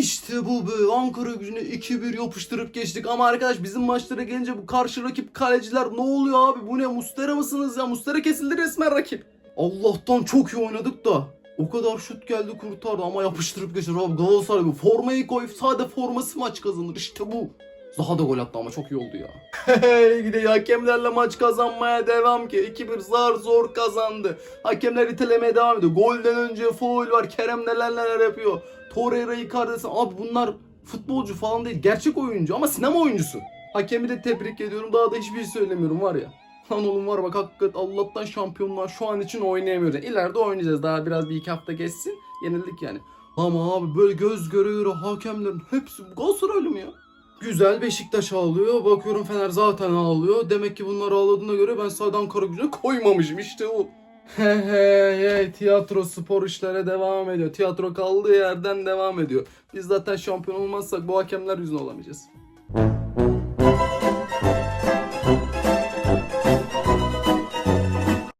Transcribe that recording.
İşte bu be Ankara gücüne 2-1 yapıştırıp geçtik. Ama arkadaş bizim maçlara gelince bu karşı rakip kaleciler ne oluyor abi? Bu ne? Mustera mısınız ya? Mustera kesildi resmen rakip. Allah'tan çok iyi oynadık da o kadar şut geldi kurtardı ama yapıştırıp geçti. Abi Galatasaray bu formayı koy sade forması maç kazanır. İşte bu. Zaha da gol attı ama çok iyi oldu ya. Gide hakemlerle maç kazanmaya devam ki 2-1 zar zor kazandı. Hakemler itelemeye devam ediyor. Golden önce foul var. Kerem neler neler yapıyor. Torreira Icardi abi bunlar futbolcu falan değil. Gerçek oyuncu ama sinema oyuncusu. Hakemi de tebrik ediyorum. Daha da hiçbir şey söylemiyorum var ya. Lan oğlum var bak hakikaten Allah'tan şampiyonlar şu an için oynayamıyoruz. İleride oynayacağız. Daha biraz bir iki hafta geçsin. Yenildik yani. Ama abi böyle göz göre göre hakemlerin hepsi Galatasaraylı mı ya? Güzel Beşiktaş ağlıyor. Bakıyorum Fener zaten ağlıyor. Demek ki bunlar ağladığına göre ben sağdan kara gücüne koymamışım. İşte o. He he he tiyatro spor işlere devam ediyor. Tiyatro kaldığı yerden devam ediyor. Biz zaten şampiyon olmazsak bu hakemler yüzünden olamayacağız.